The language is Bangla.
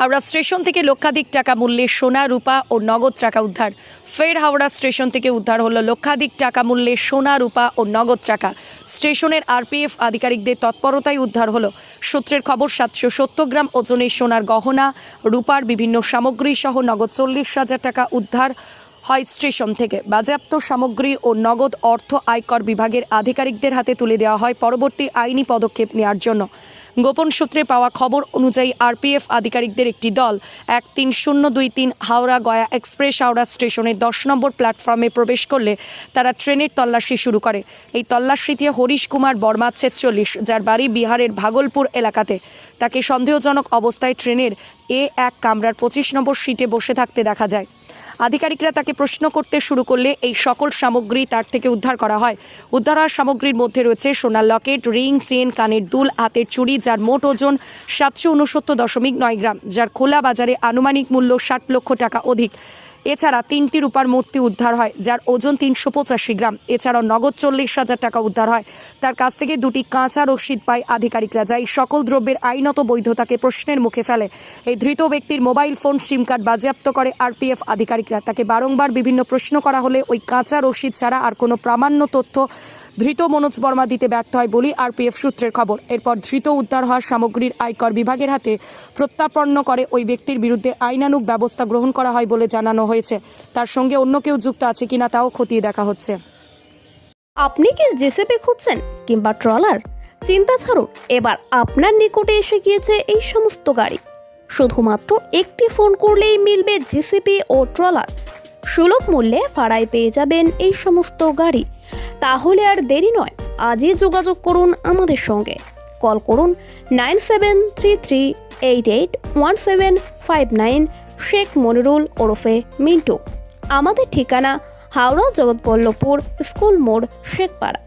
হাওড়া স্টেশন থেকে লক্ষাধিক টাকা মূল্যের সোনা, রূপা ও নগদ টাকা উদ্ধার। ফের হাওড়া স্টেশন থেকে উদ্ধার হলো লক্ষাধিক টাকা মূল্যের সোনা, রূপা ও নগদ টাকা। স্টেশনের আরপিএফ আধিকারিকদের তৎপরতায় উদ্ধার হলো। সূত্রের খবর, সাতশো সত্তর গ্রাম ওজনের সোনার গহনা, রূপার বিভিন্ন সামগ্রী সহ নগদ চল্লিশ হাজার টাকা উদ্ধার হয় স্টেশন থেকে। বাজেয়াপ্ত সামগ্রী ও নগদ অর্থ আয়কর বিভাগের আধিকারিকদের হাতে তুলে দেওয়া হয় পরবর্তী আইনি পদক্ষেপ নেওয়ার জন্য। গোপন সূত্রে পাওয়া খবর অনুযায়ী আরপিএফ আধিকারিকদের একটি দল এক তিন শূন্য দুই তিন হাওড়া গয়া এক্সপ্রেস হাওড়া স্টেশনে দশ নম্বর প্ল্যাটফর্মে প্রবেশ করলে তারা ট্রেনের তল্লাশি শুরু করে। এই তল্লাশিতে হরিশ কুমার বর্মা ছেচল্লিশ, যার বাড়ি বিহারের ভাগলপুর এলাকাতে। তাকে সন্দেহজনক অবস্থায় ট্রেনের এ এক কামরার পঁচিশ নম্বর সিটে বসে থাকতে দেখা যায়। আধিকারিকরা তাকে প্রশ্ন করতে শুরু করলে এই সকল সামগ্রী তার থেকে উদ্ধার করা হয়। উদ্ধার হওয়া সামগ্রীর মধ্যে রয়েছে সোনার লকেট, রিং, চেন, কানের দুল, হাতের চুড়ি, যার মোট ওজন সাতশো উনসত্তর দশমিক নয় গ্রাম, যার খোলা বাজারে আনুমানিক মূল্য ষাট লক্ষ টাকা অধিক। এছাড়া তিনটি রূপার মূর্তি উদ্ধার হয়, যার ওজন তিনশো পঁচাশি গ্রাম। এছাড়াও নগদ চল্লিশ হাজার টাকা উদ্ধার হয়। তার কাছ থেকে দুটি কাঁচা রসিদ পায় আধিকারিকরা, যা এই সকল দ্রব্যের আইনত বৈধতাকে প্রশ্নের মুখে ফেলে। এই ধৃত ব্যক্তির মোবাইল ফোন, সিম কার্ড বাজেয়াপ্ত করে আরপিএফ আধিকারিকরা। তাকে বারংবার বিভিন্ন প্রশ্ন করা হলে ওই কাঁচা রসিদ ছাড়া আর কোনো প্রামাণ্য তথ্য ধৃত মনোজ বর্মা দিতে ব্যর্থ হয় বলেই আরপিএফ সূত্রের খবর। এরপর ধৃত উদ্ধার হওয়া সামগ্রীর আয়কর বিভাগের হাতে প্রত্যাপন্ন করে ওই ব্যক্তির বিরুদ্ধে আইনানুগ ব্যবস্থা গ্রহণ করা হয় বলে জানানো হয়েছে। তার সঙ্গে অন্য কেউ যুক্ত আছে কিনা তাও খতিয়ে দেখা হচ্ছে। আপনি কি জেসিপি খুঁজছেন কিংবা ট্রলার? চিন্তা ছাড়ুন, এবার আপনার নিকটে এসে গিয়েছে এই সমস্ত গাড়ি। শুধুমাত্র একটি ফোন করলেই মিলবে জেসিপি ও ট্রলার। সুলভ মূল্যে ভাড়ায় পেয়ে যাবেন এই সমস্ত গাড়ি। তাহলে আর দেরি নয়, আজই যোগাযোগ করুন আমাদের সঙ্গে। কল করুন nine seven three three eight eight one seven five nine Sheikh Monirul ওরফে মিন্টু। আমাদের ঠিকানা হাওড়া জগৎবল্লভপুর স্কুল মোড় শেখপাড়া।